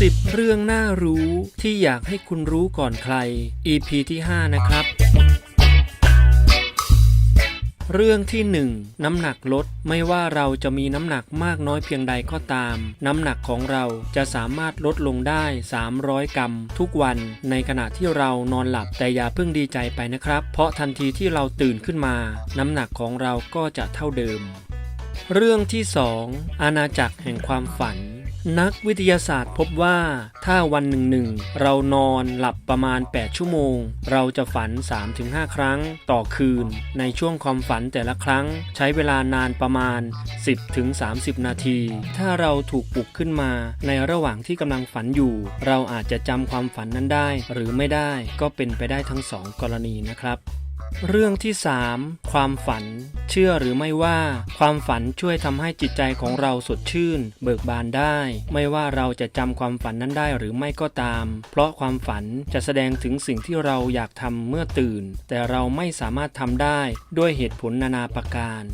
10 เรื่องน่ารู้ที่อยากให้คุณรู้ก่อนใคร EP ที่ 5 นะครับ เรื่องที่ 1 น้ำหนักลด ไม่ว่าเราจะมีน้ำหนักมากน้อยเพียงใดก็ตาม น้ำหนักของเราจะสามารถลดลงได้ 300 กรัม ทุกวันในขณะที่เรานอนหลับแต่อย่าเพิ่งดีใจไปนะครับ เพราะทันทีที่เราตื่นขึ้นมา น้ำหนักของเราก็จะเท่าเดิม เรื่องที่ 2 อาณาจักรแห่งความฝัน นักวิทยาศาสตร์พบว่าถ้าวันหนึ่งหนึ่งเรานอนหลับประมาณ 8 ชั่วโมง เราจะฝัน 3-5 ครั้งต่อคืน ในช่วงความฝันแต่ละครั้ง ใช้เวลานานประมาณ 10-30 นาที ถ้าเราถูกปลุกขึ้นมา ในระหว่างที่กำลังฝันอยู่ เราอาจจะจำความฝันนั้นได้ หรือไม่ได้ก็เป็นไปได้ทั้งสองกรณีนะครับ เรื่องที่ 3 ความฝัน เชื่อหรือไม่ว่า ความฝันช่วยทำให้จิตใจของเราสดชื่น เบิกบานได้ ไม่ว่าเราจะจำความฝันนั้นได้หรือไม่ก็ตาม เพราะความฝันจะแสดงถึงสิ่งที่เราอยากทำเมื่อตื่น แต่เราไม่สามารถทำได้ด้วยเหตุผลนานาประการ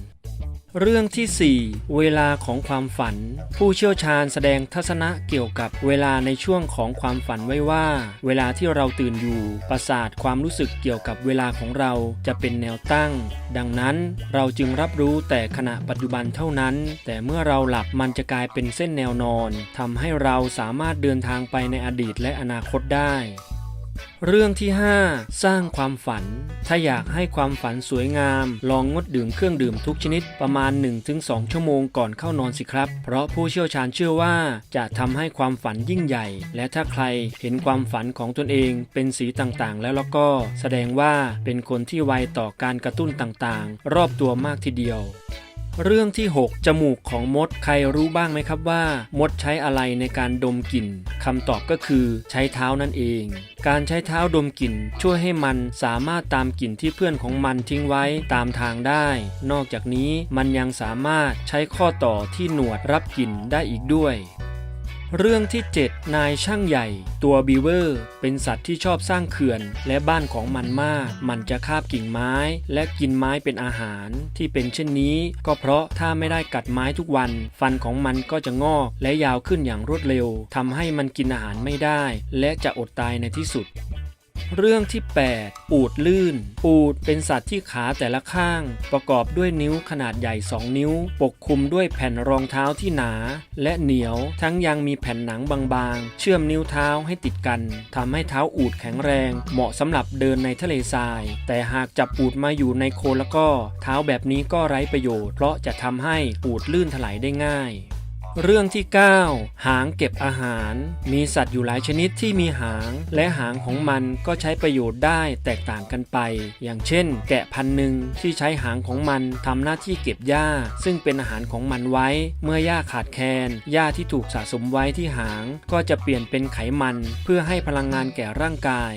เรื่องที่ 4 เวลาของความฝัน ผู้เชี่ยวชาญแสดงทัศนะเกี่ยวกับเวลาในช่วงของความฝันไว้ว่า เวลาที่เราตื่นอยู่ ประสาทความรู้สึกเกี่ยวกับเวลาของเราจะเป็นแนวตั้ง ดังนั้นเราจึงรับรู้แต่ขณะปัจจุบันเท่านั้น แต่เมื่อเราหลับมันจะกลายเป็นเส้นแนวนอนทำให้เราสามารถเดินทางไปในอดีตและอนาคตได้ เรื่องที่ 5 สร้างความฝัน ถ้าอยากให้ความฝันสวยงาม ลองงดดื่มเครื่องดื่มทุกชนิดประมาณ 1-2 ชั่วโมงก่อนเข้านอนสิครับ เพราะผู้เชี่ยวชาญเชื่อว่าจะทำให้ความฝันยิ่งใหญ่ และถ้าใครเห็นความฝันของตนเองเป็นสีต่างๆ แล้วแล้วก็ แสดงว่าเป็นคนที่ไวต่อการกระตุ้นต่างๆ รอบตัวมากทีเดียว เรื่องที่ 6 จมูกของมดใครรู้บ้างไหมครับว่า มดใช้อะไรในการดมกลิ่นคำตอบก็คือใช้เท้านั่นเอง การใช้เท้าดมกลิ่น ช่วยให้มันสามารถตามกลิ่นที่เพื่อนของมันทิ้งไว้ตามทางได้ นอกจากนี้มันยังสามารถใช้ข้อต่อที่หนวดรับกลิ่นได้อีกด้วย เรื่องที่ 7 นายช่างใหญ่ ตัวบีเวอร์ เป็นสัตว์ที่ชอบสร้างเขื่อน และบ้านของมันมาก มันจะคาบกิ่งไม้ และกินไม้เป็นอาหาร ที่เป็นเช่นนี้ ก็เพราะถ้าไม่ได้กัดไม้ทุกวัน ฟันของมันก็จะงอกและยาวขึ้นอย่างรวดเร็วทำให้มันกินอาหารไม่ได้ และจะอดตายในที่สุด เรื่องที่8อูดลื่นอูดเป็นสัตว์ที่ขาแต่ละข้าง ประกอบด้วยนิ้วขนาดใหญ่ 2 นิ้ว ปกคลุมด้วยแผ่นรองเท้าที่หนา และเหนียว ทั้งยังมีแผ่นหนังบางๆ เชื่อมนิ้วเท้าให้ติดกันทำให้เท้าอูดแข็งแรง เหมาะสำหรับเดินในทะเลทราย แต่หากจับอูดมาอยู่ในโคลนแล้วก็ เท้าแบบนี้ก็ไร้ประโยชน์ เพราะจะทำให้อูดลื่นถลายได้ง่าย เรื่องที่ 9 หางเก็บอาหาร มีสัตว์อยู่หลายชนิดที่มีหาง และหางของมันก็ใช้ประโยชน์ได้แตกต่างกันไป อย่างเช่น แกะพันหนึ่งที่ใช้หางของมันทำหน้าที่เก็บหญ้า ซึ่งเป็นอาหารของมันไว้ เมื่อหญ้าขาดแคลนหญ้าที่ถูกสะสมไว้ที่หาง ก็จะเปลี่ยนเป็นไขมัน เพื่อให้พลังงานแก่ร่างกาย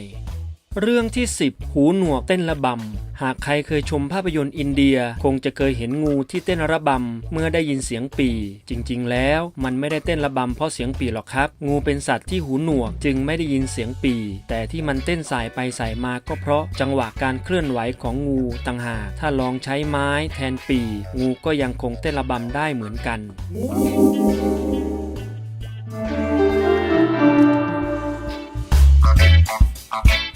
เรื่องที่ 10 หูหนวกเต้นระบำ หากใครเคยชมภาพยนตร์อินเดียคงจะเคยเห็นงูที่เต้นระบำเมื่อได้ยินเสียงปี จริง ๆ แล้วมันไม่ได้เต้นระบำเพราะเสียงปีหรอกครับ งูเป็นสัตว์ที่หูหนวกจึงไม่ได้ยินเสียงปี แต่ที่มันเต้นสายไปสายมาก็เพราะจังหวะการเคลื่อนไหวของงูต่างหากถ้าลองใช้ไม้แทนปี งูก็ยังคงเต้นระบำได้เหมือนกัน